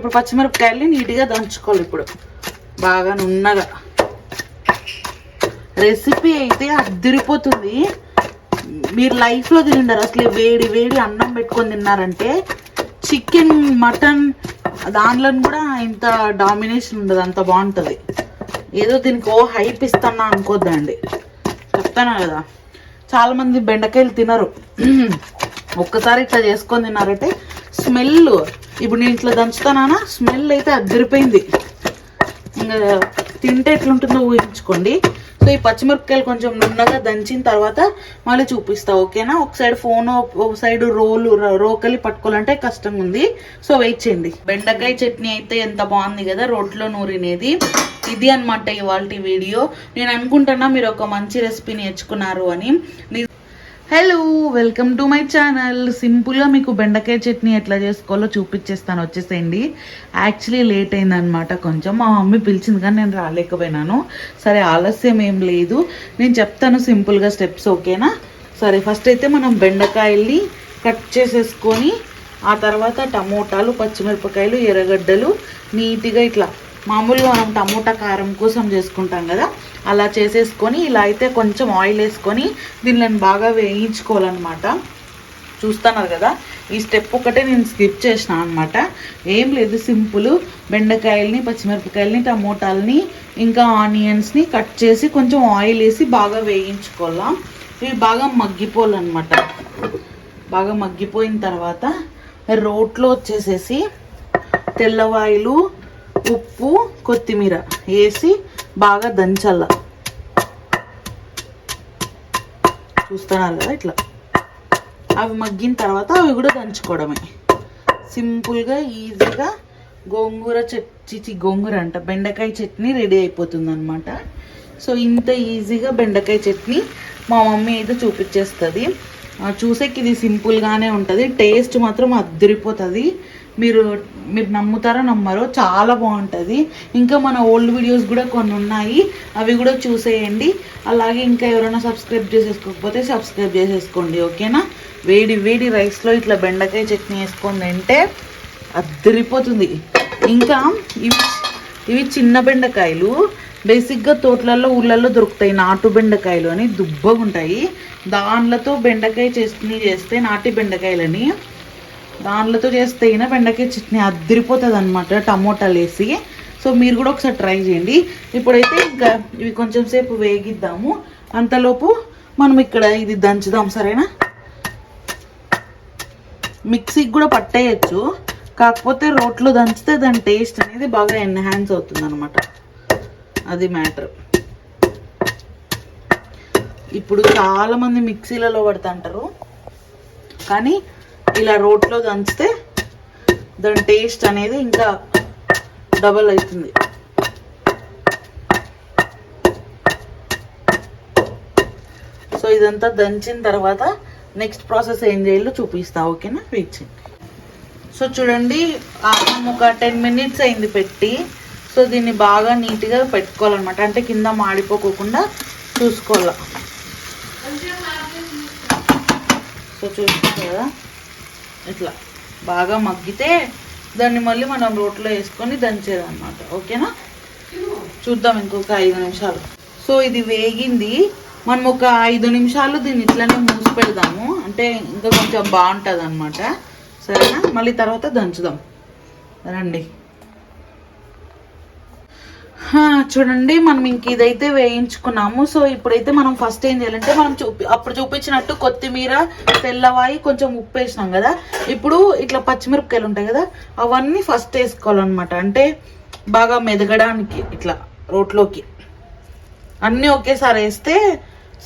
ఇప్పుడు పచ్చిమిరపకాయల్ని నీట్గా దంచుకోవాలి ఇప్పుడు. బాగా నున్నగా. రెసిపీ అయితే అద్దరిపోతుంది. మీరు లైఫ్లో తింటారు అసలు వేడి వేడి అన్నం పెట్టుకొని తిన్నారంటే చికెన్ మటన్ దాంట్లో కూడా ఇంత డామినేషన్ ఉండదు. అంత బాగుంటుంది. ఏదో దీనికి ఓ హైప్ ఇస్తున్నా అనుకోద్దండి. చెప్తాను కదా? చాలామంది బెండకాయలు తినరు. ఒక్కసారి ఇట్లా చేసుకొని తిన్నారంటే స్మెల్ ఇప్పుడు నేను ఇట్లా దంచుతానా స్మెల్ అయితే అద్దరిపోయింది. ఇంకా తింటే ఎట్లుంటుందో ఊహించుకోండి. సో ఈ పచ్చిమిరపకాయలు కొంచెం నున్నగా దంచిన తర్వాత మళ్ళీ చూపిస్తా ఓకేనా? ఒక సైడ్ ఫోన్ ఒక సైడ్ రోలు రోకలి పట్టుకోవాలంటే కష్టంగా ఉంది. సో వెయిట్ చేయండి. బెండకాయ చట్నీ అయితే ఎంత బాగుంది కదా రోట్లో నూరినేది. ఇది అనమాట ఇవాళ వీడియో. నేను అనుకుంటున్నా మీరు ఒక మంచి రెసిపీ నేర్చుకున్నారు అని. Hello welcome to my channel సింపుల్గా మీకు బెండకాయ చట్నీ ఎట్లా చేసుకోవాలో చూపించేస్తాను వచ్చేసేయండి. యాక్చువల్లీ లేట్ అయిందనమాట కొంచెం. మా మమ్మీ పిలిచింది కానీ నేను రాలేకపోయినాను. సరే ఆలస్యం ఏం లేదు. నేను చెప్తాను సింపుల్గా స్టెప్స్ ఓకేనా సరే ఫస్ట్ అయితే మనం బెండకాయల్ని కట్ చేసేసుకొని ఆ తర్వాత టమోటాలు పచ్చిమిరపకాయలు ఎర్రగడ్డలు నీట్గా ఇట్లా మామూలుగా మనం టమోటా కారం కోసం చేసుకుంటాం కదా అలా చేసేసుకొని ఇలా అయితే కొంచెం ఆయిల్ వేసుకొని దీనిని బాగా వేయించుకోవాలన్నమాట. చూస్తున్నారు కదా ఈ స్టెప్ ఒకటే నేను స్కిప్ చేసిన అనమాట ఏం లేదు సింపుల్ బెండకాయల్ని పచ్చిమిరపకాయలని టమోటాలని ఇంకా ఆనియన్స్ని కట్ చేసి కొంచెం ఆయిల్ వేసి బాగా వేయించుకోవాలా. ఇవి బాగా మగ్గిపోవాలన్నమాట. బాగా మగ్గిపోయిన తర్వాత రోట్లో వచ్చేసేసి తెల్లవాయిలు ఉప్పు కొత్తిమీర వేసి బాగా దంచాల. చూస్తున్నారు కదా ఇట్లా. అవి మగ్గిన తర్వాత అవి కూడా దంచుకోవడమే. సింపుల్గా ఈజీగా గోంగూర చట్నీ గోంగూర అంట బెండకాయ చట్నీ రెడీ అయిపోతుంది అనమాట సో ఇంత ఈజీగా బెండకాయ చట్నీ మా మమ్మీ అయితే చూపించేస్తుంది. చూసేకి ఇది సింపుల్గానే ఉంటుంది. టేస్ట్ మాత్రం అద్దరిపోతుంది. మీరు మీరు నమ్ముతారో నమ్మరో చాలా బాగుంటుంది. ఇంకా మన ఓల్డ్ వీడియోస్ కూడా కొన్ని ఉన్నాయి. అవి కూడా చూసేయండి. అలాగే ఇంకా ఎవరైనా సబ్స్క్రైబ్ చేసేసుకోకపోతే సబ్స్క్రైబ్ చేసేసుకోండి ఓకేనా? వేడి వేడి రైస్లో ఇట్లా బెండకాయ చట్నీ వేసుకొని తింటే అద్దరిపోతుంది. ఇంకా ఇవి ఇవి చిన్న బెండకాయలు. బేసిక్గా తోటలలో ఊళ్ళల్లో దొరుకుతాయి నాటు బెండకాయలు అని దుబ్బగా ఉంటాయి దానిలతో బెండకాయ చట్నీ చేస్తే నాటి బెండకాయలని దాంట్లతో చేస్తే అయినా బెండకాయ చట్నీ అద్దరిపోతుంది అనమాట టమోటాలు వేసి సో మీరు కూడా ఒకసారి ట్రై చేయండి. ఇప్పుడైతే ఇంకా ఇవి కొంచెం సేపు వేగిద్దాము. అంతలోపు మనం ఇక్కడ ఇది దంచుదాం సరేనా? మిక్సీకి కూడా పట్టేయచ్చు. కాకపోతే రోట్లో దంచితే దాని టేస్ట్ అనేది బాగా ఎన్హాన్స్ అవుతుంది అనమాట అది మ్యాటర్. ఇప్పుడు చాలామంది మిక్సీలలో పడుతుంటారు. కానీ ఇలా రోట్లో దంచితే దాని టేస్ట్ అనేది ఇంకా డబల్ అవుతుంది. సో ఇదంతా దంచిన తర్వాత నెక్స్ట్ ప్రాసెస్ ఏం చేయాలో చూపిస్తా ఓకేనా? వీచింగ్ చేయండి. సో చూడండి ఒక టెన్ మినిట్స్ అయింది పెట్టి సో దీన్ని బాగా నీట్గా పెట్టుకోవాలన్నమాట. అంటే కింద మాడిపోకోకుండా చూసుకోవాలి. సో చూసుకో కదా. ఇట్లా బాగా మగ్గితే దాన్ని మళ్ళీ మనం రోట్లో వేసుకొని దంచేదన్నమాట. ఓకేనా? చూద్దాం ఇంకొక ఐదు నిమిషాలు. సో ఇది వేగింది. మనం ఒక ఐదు నిమిషాలు దీన్ని ఇట్లానే మూసి పెడదాము. అంటే ఇంకా కొంచెం బాగుంటుంది అనమాట సరేనా? మళ్ళీ తర్వాత దంచుదాం. రండి. చూడండి మనం ఇంక ఇదైతే వేయించుకున్నాము. సో ఇప్పుడైతే మనం ఫస్ట్ ఏం చేయాలంటే మనం చూపి అప్పుడు చూపించినట్టు కొత్తిమీర తెల్లవాయి కొంచెం ఉప్పు వేసినాం కదా. ఇప్పుడు ఇట్లా పచ్చిమిరపకాయలు ఉంటాయి కదా అవన్నీ ఫస్ట్ వేసుకోవాలన్నమాట. అంటే బాగా మెదగడానికి ఇట్లా రోట్లోకి. అన్నీ ఒకేసారి వేస్తే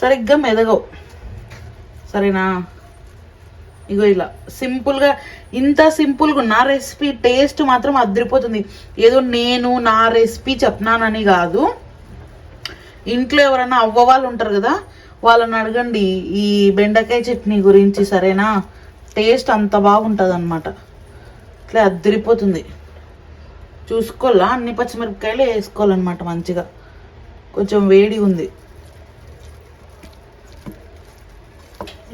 సరిగ్గా మెదగవు. సరేనా? ఇగో ఇలా సింపుల్గా ఇంత సింపుల్గా నా రెసిపీ టేస్ట్ మాత్రం అదిరిపోతుంది. ఏదో నేను నా రెసిపీ చెప్పినానని కాదు. ఇంట్లో ఎవరైనా అవ్వ వాళ్ళు ఉంటారు కదా వాళ్ళని అడగండి ఈ బెండకాయ చట్నీ గురించి సరేనా? టేస్ట్ అంత బాగుంటుంది అనమాట ఇట్లా అద్దరిపోతుంది చూసుకోవాలా? అన్ని పచ్చిమిరపకాయలు వేసుకోవాలన్నమాట మంచిగా. కొంచెం వేడి ఉంది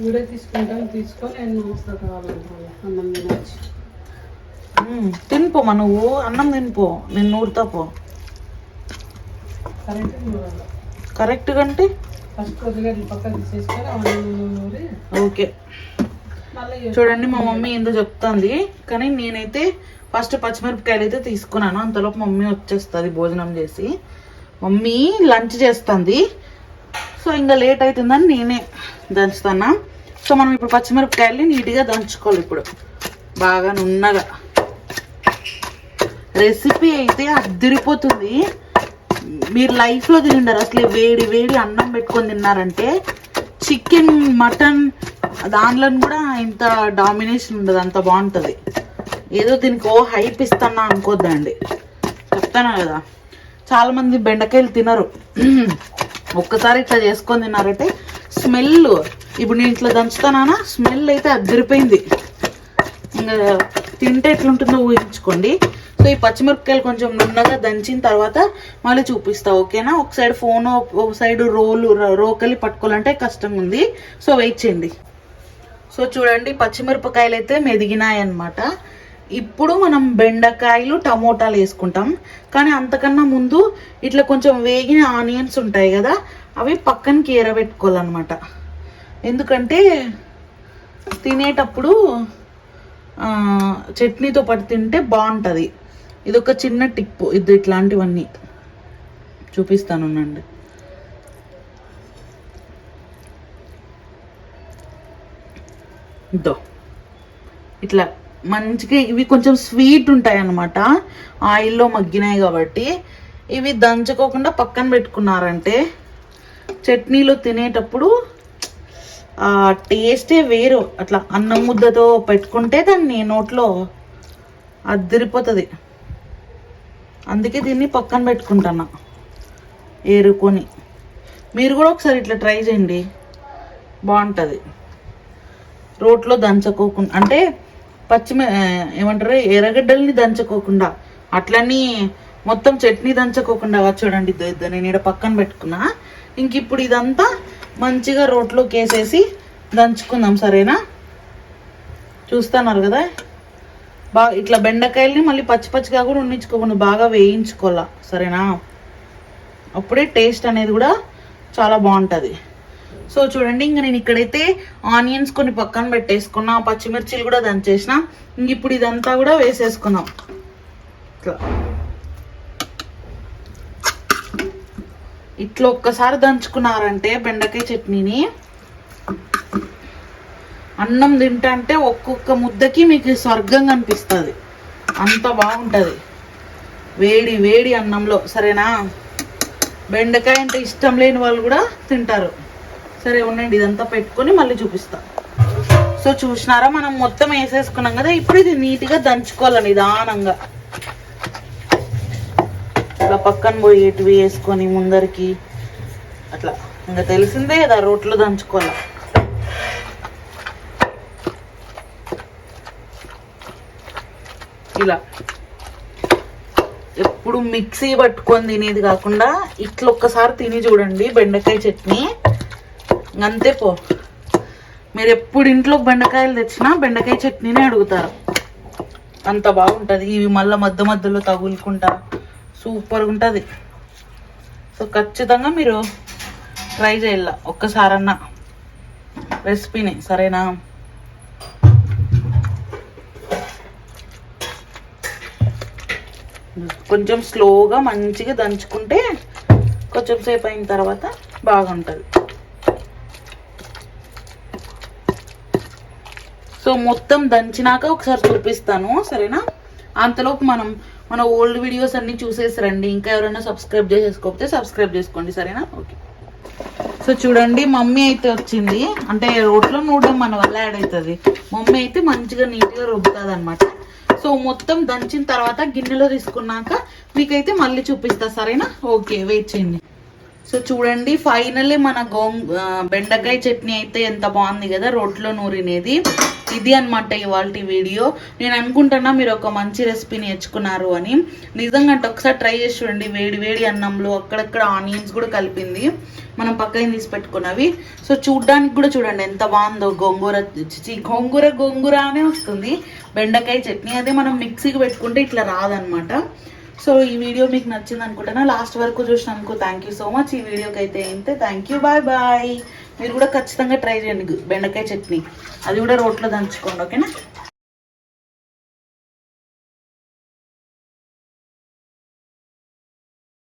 వీడియో తీసుకుంటాను తీసుకో నేను కావాలంటే అన్నం తినచ్చు. తినిపో నువ్వు. అన్నం తినిపో. నేను నూరుతా పో. నూరాలి. కరెక్ట్ కంటే ఫస్ట్ కొద్దిగా ఈ పక్క తీసేసుకొని నూరి ఓకే. చూడండి మా మమ్మీ ఏందో చెప్తుంది. కానీ నేనైతే ఫస్ట్ పచ్చిమిరపకాయలు అయితే తీసుకున్నాను. అంతలోపు మమ్మీ వచ్చేస్తుంది భోజనం చేసి. మమ్మీ లంచ్ చేస్తుంది. సో ఇంకా లేట్ అవుతుందని నేనే దంచుతాను సో మనం ఇప్పుడు పచ్చిమిరపకాయల్ని నీట్గా దంచుకోవాలి ఇప్పుడు. బాగా నున్నగా. రెసిపీ అయితే అద్దరిపోతుంది. మీరు లైఫ్లో తింటారు అసలు వేడి వేడి అన్నం పెట్టుకొని తిన్నారంటే చికెన్ మటన్ దాంట్లో కూడా ఇంత డామినేషన్ ఉండదు. అంత బాగుంటుంది. ఏదో దీనికి ఓ హైప్ ఇస్తున్నా అనుకోద్దండి. చెప్తాను కదా? చాలామంది బెండకాయలు తినరు. ఒక్కసారి ఇట్లా చేసుకొని తిన్నారంటే స్మెల్ ఇప్పుడు నేను ఇట్లా దంచుతానా స్మెల్ అయితే అద్దరిపోయింది. ఇంకా తింటే ఎట్లుంటుందో ఊహించుకోండి. సో ఈ పచ్చిమిరపకాయలు కొంచెం నున్నగా దంచిన తర్వాత మళ్ళీ చూపిస్తా ఓకేనా? ఒక సైడ్ ఫోన్ ఒక సైడ్ రోలు రోకలి పట్టుకోవాలంటే కష్టంగా ఉంది. సో వెయిట్ చేయండి. సో చూడండి పచ్చిమిరపకాయలు అయితే మెదిగినాయి అనమాట ఇప్పుడు మనం బెండకాయలు టమోటాలు వేసుకుంటాం. కానీ అంతకన్నా ముందు ఇట్లా కొంచెం వేగిన ఆనియన్స్ ఉంటాయి కదా అవి పక్కనకి ఎరబెట్టుకోవాలన్నమాట ఎందుకంటే తినేటప్పుడు చట్నీతో పాటు తింటే బాగుంటుంది. ఇది ఒక చిన్న టిప్పు. ఇది ఇట్లాంటివన్నీ చూపిస్తాను ఉండండి. ఇదో. ఇట్లా మంచిగా ఇవి కొంచెం స్వీట్ ఉంటాయి అన్నమాట ఆయిల్లో మగ్గినాయి కాబట్టి ఇవి దంచుకోకుండా పక్కన పెట్టుకున్నారంటే చట్నీలో తినేటప్పుడు టేస్టే వేరు. అట్లా అన్నం ముద్దతో పెట్టుకుంటే దాన్ని నోట్లో అద్దరిపోతుంది అందుకే దీన్ని పక్కన పెట్టుకుంటున్నా ఏరుకొని. మీరు కూడా ఒకసారి ఇట్లా ట్రై చేయండి. బాగుంటుంది. రోట్లో దంచకోకుండా అంటే పచ్చిమి ఏమంటారు? ఎర్రగడ్డల్ని దంచుకోకుండా అట్లని మొత్తం చట్నీ దంచుకోకుండా చూడండి. నేను ఇక్కడ పక్కన పెట్టుకున్నా. ఇంక ఇప్పుడు ఇదంతా మంచిగా రోట్లోకి వేసేసి దంచుకుందాం సరేనా? చూస్తున్నారు కదా? బాగా ఇట్లా బెండకాయల్ని మళ్ళీ పచ్చి పచ్చిగా కూడా ఉండించుకోకుండా బాగా వేయించుకోవాలా సరేనా? అప్పుడే టేస్ట్ అనేది కూడా చాలా బాగుంటుంది. సో చూడండి ఇంకా నేను ఇక్కడైతే ఆనియన్స్ కొన్ని పక్కన పెట్టేసుకున్నా పచ్చిమిర్చిలు కూడా దంచేసిన ఇంక ఇప్పుడు ఇదంతా కూడా వేసేసుకున్నాం ఇట్లా. ఇట్లా ఒక్కసారి దంచుకున్నారంటే బెండకాయ చట్నీని. అన్నం తింటా అంటే ఒక్కొక్క ముద్దకి మీకు స్వర్గం కనిపిస్తుంది. అంత బాగుంటుంది. వేడి వేడి అన్నంలో సరేనా? బెండకాయ అంటే ఇష్టం లేని వాళ్ళు కూడా తింటారు. సరే ఉండండి ఇదంతా పెట్టుకొని మళ్ళీ చూపిస్తా. సో చూసినారా? మనం మొత్తం వేసేసుకున్నాం కదా ఇప్పుడు ఇది నీట్గా దంచుకోవాలి నిదానంగా? పక్కన పోయేటివి వేసుకొని ముందరికి అట్లా. ఇంకా తెలిసిందే కదా రోట్లో దంచుకోవాలి. ఇలా. ఎప్పుడు మిక్సీ పట్టుకొని తినేది కాకుండా ఇట్లా ఒక్కసారి తిని చూడండి బెండకాయ చట్నీ. అంతే పో. మీరు ఎప్పుడు ఇంట్లో బెండకాయలు తెచ్చినా బెండకాయ చట్నీనే అడుగుతారు. అంత బాగుంటుంది. ఇవి మళ్ళీ మధ్య మధ్యలో తగులుకుంటా. సూపర్గా ఉంటుంది. సో ఖచ్చితంగా మీరు ట్రై చేయాల ఒక్కసారన్నా రెసిపీని సరేనా? కొంచెం స్లోగా మంచిగా దంచుకుంటే కొంచెం సేపు అయిన తర్వాత బాగుంటుంది. సో మొత్తం దంచినాక ఒకసారి చూపిస్తాను సరేనా? అంతలోపు మనం మన ఓల్డ్ వీడియోస్ అన్ని చూసేసి రండి ఇంకా ఎవరైనా సబ్స్క్రైబ్ చేసేసుకోకపోతే సబ్స్క్రైబ్ చేసుకోండి. సరేనా? ఓకే సో చూడండి మమ్మీ అయితే వచ్చింది. అంటే రోట్లో నూడడం మన వల్ల యాడ్ అవుతుంది. మమ్మీ అయితే మంచిగా నీట్గా రుబ్బుతుంది అనమాట సో మొత్తం దంచిన తర్వాత గిన్నెలో తీసుకున్నాక మీకైతే మళ్ళీ చూపిస్తా. సరేనా? ఓకే వెయిట్ చేయండి. సో చూడండి ఫైనల్లీ మన గోంగ్ బెండకాయ చట్నీ అయితే ఎంత బాగుంది కదా రోట్లో నూరినేది. ఇది అనమాట ఇవాళ వీడియో. నేను అనుకుంటున్నా మీరు ఒక మంచి రెసిపీ నేర్చుకున్నారు అని. నిజంగా అంటే ఒకసారి ట్రై చేసి చూడండి వేడి వేడి అన్నంలో అక్కడక్కడ ఆనియన్స్ కూడా కలిపింది. మనం పక్కన తీసి పెట్టుకున్నవి. సో చూడ్డానికి కూడా చూడండి ఎంత బాగుందో గోంగూర గోంగూర గోంగూర అనే వస్తుంది. బెండకాయ చట్నీ అదే మనం మిక్సీకి పెట్టుకుంటే ఇట్లా రాదనమాట సో ఈ వీడియో మీకు నచ్చింది అనుకుంటున్నా లాస్ట్ వరకు చూసినందుకు థ్యాంక్ యూ సో మచ్ ఈ వీడియోకి అయితే ఇంతే. థ్యాంక్ యూ బాయ్ బాయ్ మీరు కూడా ఖచ్చితంగా ట్రై చేయండి బెండకాయ చట్నీ. అది కూడా రోట్లో దంచుకోండి ఓకేనా